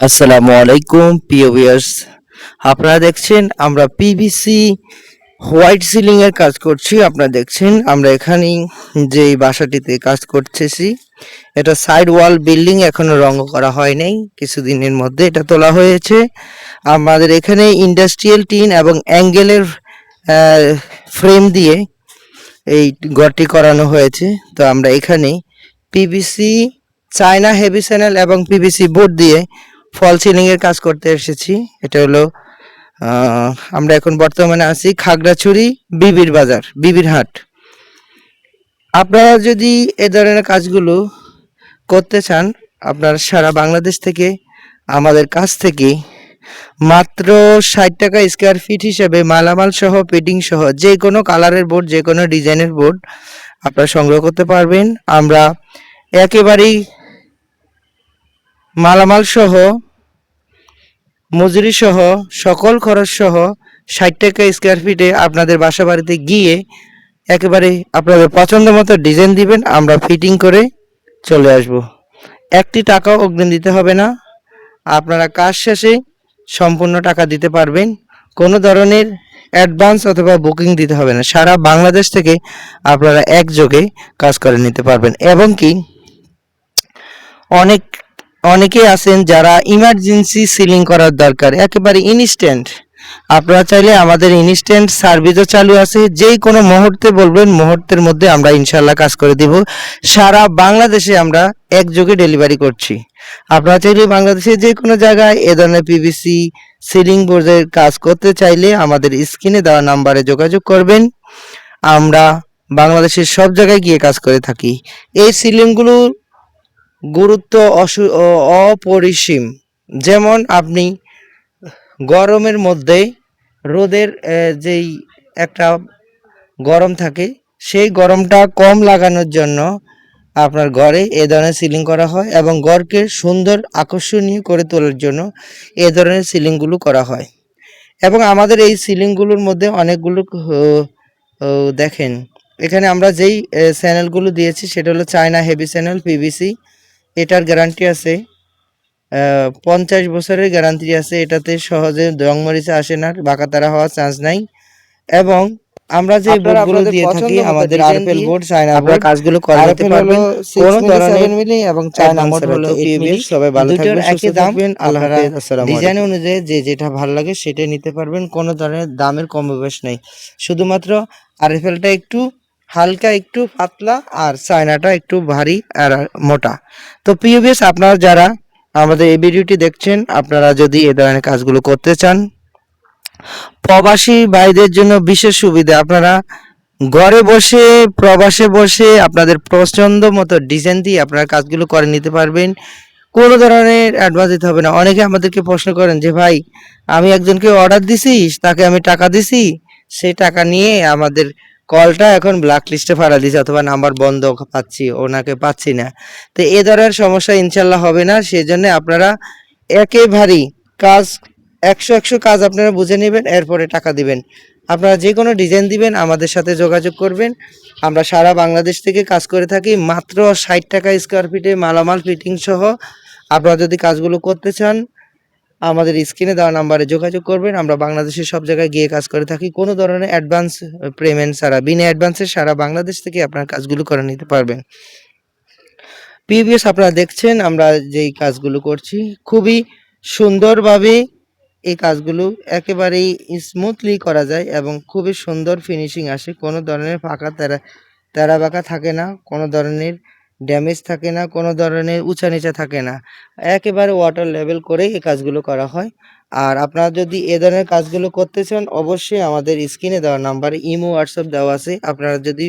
আসসালামু আলাইকুম, প্রিয় ভিউয়ার্স। আপনারা দেখছেন, আমরা পিভিসি হোয়াইট সিলিং এর কাজ করছি। আপনারা দেখছেন, আমরা এখানেই যে বাসাটিতে কাজ করতেছি, এটা সাইড ওয়াল বিল্ডিং এখনও রং করা হয় নাই। কিছুদিনের মধ্যে এটা তোলা হয়েছে। আমাদের এখানে ইন্ডাস্ট্রিয়াল টিন এবং অ্যাঙ্গেলের ফ্রেম দিয়ে এই ঘরটি করানো হয়েছে। তো আমরা এখানে পিভিসি চায়না হেভি চ্যানেল এবং পিভিসি বোর্ড দিয়ে ফল সিলিং এর কাজ করতে এসেছি। এটা হলো আমরা এখন বর্তমানে আছি খাগড়াছড়ি বিবির বাজার, বিবির হাট। আপনারা যদি এ ধরনের কাজগুলো করতে চান, আপনারা সারা বাংলাদেশ থেকে, আমাদের কাছ থেকে মাত্র ষাট টাকা স্কোয়ার ফিট হিসেবে মালামাল সহ, পেটিং সহ, যে কোনো কালারের বোর্ড যে কোনো ডিজাইনের বোর্ড আপনারা সংগ্রহ করতে পারবেন। আমরা একেবারেই মালামাল সহ মজুরি সহ সকল খরচ সহ ষাট টাকা স্কোয়ার ফিটে আপনাদের বাসা বাড়িতে গিয়ে একেবারে আপনাদের পছন্দ মতো ডিজাইন দিবেন, আমরা ফিটিং করে চলে আসব। একটি টাকাও অগ্রিম দিতে হবে না। আপনারা কাজ শেষে সম্পূর্ণ টাকা দিতে পারবেন। কোনো ধরনের অ্যাডভান্স অথবা বুকিং দিতে হবে না। সারা বাংলাদেশ থেকে আপনারা একযোগে কাজ করে নিতে পারবেন। এবং কি, অনেক অনেকেই আছেন যারা ইমার্জেন্সি সিলিং করার দরকার, একেবারে ইনস্ট্যান্ট আপনারা চাইলে আমাদের ইনস্ট্যান্ট সার্ভিসও চালু আছে, যেই কোনো মুহূর্তে বলবেন, মুহূর্তের মধ্যে আমরা ইনশাল্লাহ কাজ করে দিব। সারা বাংলাদেশে আমরা একযোগে ডেলিভারি করছি। আপনারা চাইলে বাংলাদেশের যে কোনো জায়গায় এ ধরনের পিভিসি সিলিং বোর্ডের কাজ করতে চাইলে আমাদের স্ক্রিনে দেওয়া নাম্বারে যোগাযোগ করবেন। আমরা বাংলাদেশের সব জায়গায় গিয়ে কাজ করে থাকি। এই সিলিংগুলো গুরুত্ব অপরিসীম। যেমন আপনি গরমের মধ্যে রোদের যেই একটা গরম থাকে, সেই গরমটা কম লাগানোর জন্য আপনার ঘরে এ ধরনের সিলিং করা হয় এবং ঘরকে সুন্দর আকর্ষণীয় করে তোলার জন্য এ ধরনের সিলিংগুলো করা হয়। এবং আমাদের এই সিলিংগুলোর মধ্যে অনেকগুলো দেখেন। এখানে আমরা যেই চ্যানেলগুলো দিয়েছি, সেটা হলো চায়না হেভি চ্যানেল পিভিসি এটার গ্যারান্টি আছে। পঞ্চাশ বছরের গ্যারান্টি আছে। এটাতে সহজে রং মরিচা আসে না বাঁকা তারা হওয়ার চান্স নাই। এবং আমরা যে বোর্ডগুলো দিয়ে থাকি আমাদের আরএফএল বোর্ড চায়না বোর্ড কাজগুলো করে RFL পারবেন। হলো 6 কোনো ধরনের 7 মিলি এবং চায়না মোটর হলো হলো 8 eight মিলি মিলি। সবাই ভালো থাকবেন একই সুস্থ দাম। থাকবেন। আল্লাহ আসসালামু ডিজাইন অনুযায়ী যে যেটা ভালো লাগে সেটাই নিতে পারবেন। কোনো ধরনের দামের কম বেশ নেই। শুধুমাত্র আরএফএলটা একটু হালকা একটু পাতলা আর চায়নাটা একটু ভারী আর মোটা। তো প্রিভিয়াস আপনারা যারা আমাদের এই ভিডিওটি দেখছেন, আপনারা যদি এ ধরনের কাজগুলো করতে চান, প্রবাসী ভাইদের জন্য বিশেষ সুবিধা, আপনারা ঘরে বসে, প্রবাসে বসে আপনাদের পছন্দ মতো ডিজাইন দিয়ে আপনারা কাজগুলো করে নিতে পারবেন। কোনো ধরনের অ্যাডভান্স দিতে হবে না। অনেকে আমাদেরকে প্রশ্ন করেন যে, ভাই, আমি একজনকে অর্ডার দিছি, তাকে আমি টাকা দিছি সেই টাকা নিয়ে আমাদের কলটা এখন ব্ল্যাক লিস্টে ফাড়া দিছে, অথবা নাম্বার বন্ধ পাচ্ছি, ওনাকে পাচ্ছি না। তো এ ধরনের সমস্যা ইনশাল্লাহ হবে না সেই জন্য আপনারা একেবারেই কাজ, একশো একশো কাজ আপনারা বুঝে নেবেন, এরপরে টাকা দিবেন। আপনারা যে কোনো ডিজাইন দিবেন, আমাদের সাথে যোগাযোগ করবেন। আমরা সারা বাংলাদেশ থেকে কাজ করে থাকি, মাত্র ষাট টাকা স্কোয়ার ফিটে মালামাল ফিটিং সহ। আপনারা যদি কাজগুলো করতে চান আমাদের স্ক্রিনে দেওয়া নাম্বারে যোগাযোগ করবেন। আমরা বাংলাদেশের সব জায়গায় গিয়ে কাজ করে থাকি। কোনো ধরনের অ্যাডভান্স পেমেন্ট ছাড়া, বিনা অ্যাডভান্সে সারা বাংলাদেশ থেকে আপনার কাজগুলো করে নিতে পারবেন। প্রিভিয়াস আপনারা দেখছেন আমরা যেই কাজগুলো করছি। খুবই সুন্দরভাবে এই কাজগুলো একেবারেই স্মুথলি করা যায় এবং খুবই সুন্দর ফিনিশিং আসে। কোনো ধরনের ফাঁকা তেরা তেরা বাঁকা থাকে না। কোনো ধরনের ড্যামেজ থাকে না, কোনো ধরনের উঁচা নিচা থাকে না। একেবারে ওয়াটার লেভেল করেই এই কাজগুলো করা হয়। আর আপনারা যদি এ ধরনের কাজগুলো করতে চান, অবশ্যই আমাদের স্ক্রিনে দেওয়া নাম্বারে ইমো হোয়াটসঅ্যাপ দেওয়া আছে। আপনারা যদি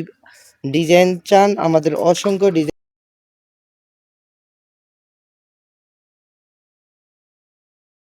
ডিজাইন চান, আমাদের অসংখ্য ডিজাইন